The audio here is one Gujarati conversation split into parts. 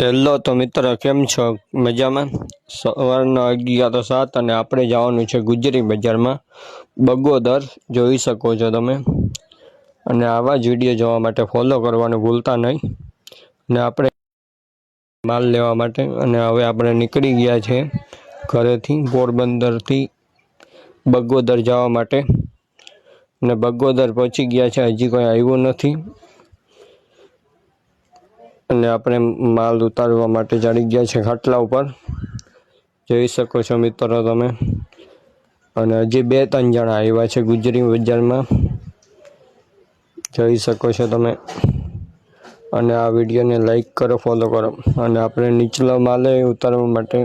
હેલો, તો મિત્ર, કેમ છો? મજામાં? સવારના અગિયાર તો સાત અને આપણે જવાનું છે ગુજરી બજારમાં. બગોદર જોઈ શકો છો તમે. અને આવા જ વીડિયો જોવા માટે ફોલો કરવાનું ભૂલતા નહીં. અને આપણે માલ લેવા માટે, અને હવે આપણે નીકળી ગયા છે ઘરેથી, પોરબંદરથી બગોદર જવા માટે. અને બગોદર પહોંચી ગયા છે, હજી કોઈ આવ્યું નથી. અને આપણે માલ ઉતારવા માટે ચડી ગયા છે ખાટલા ઉપર. જોઈ શકો છો મિત્રો તમે. અને હજી બે ત્રણ જણા આવ્યા છે ગુજરી બજારમાં. જોઈ શકો છો તમે. અને આ વિડીયોને લાઈક કરો, ફોલો કરો. અને આપણે નીચલો માલે ઉતારવા માટે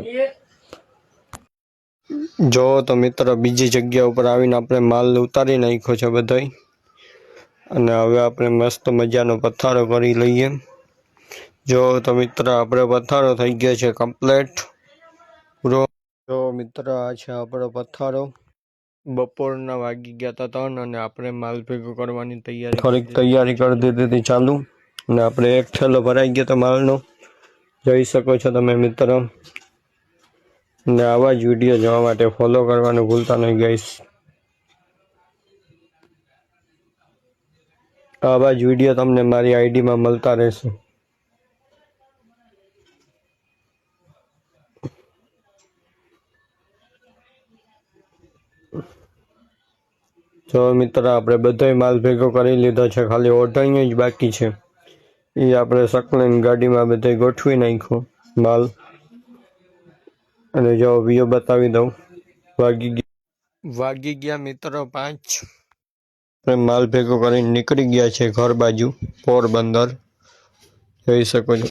જો તો મિત્રો બીજી જગ્યા ઉપર આવીને આપણે માલ ઉતારી નાખ્યો છે બધાય. અને હવે આપણે મસ્ત મજાનો પથ્થારો કરી લઈએ. જો તો મિત્ર આપણે પથ્થારો થઈ ગયો છે કમ્પ્લેટ પૂરો જો મિત્ર આ છે આપણો પથ્થારો બપોરના વાગી ગયા હતા ત્રણ અને આપણે માલ ભેગો કરવાની તૈયારી થોડીક તૈયારી કરી દીધી હતી ચાલુ. અને આપણે એક થેલો ભરાઈ ગયો હતો માલનો. જોઈ શકો છો તમે મિત્ર. અને આવા જ વીડિયો જોવા માટે ફોલો કરવાનું ભૂલતા નહીં ગઈશ આવા જ વીડિયો તમને મારી આઈડીમાં મળતા રહેશે. જો મિત્ર આપણે બધોય માલ ભેગો કરી લીધો છે ખાલી ઓઢણીઓ જ બાકી છે. એ આપણે સકલન ગાડીમાં બધે ગોઠવી નાખ્યું માલ. અને જો વ્યૂ બતાવી દઉં. વાગી ગયા વાગી ગયા મિત્રો પાંચ. આપણે માલ ભેગો કરીને નીકળી ગયા છે ઘર બાજુ પોરબંદર. જોઈ શકો છો.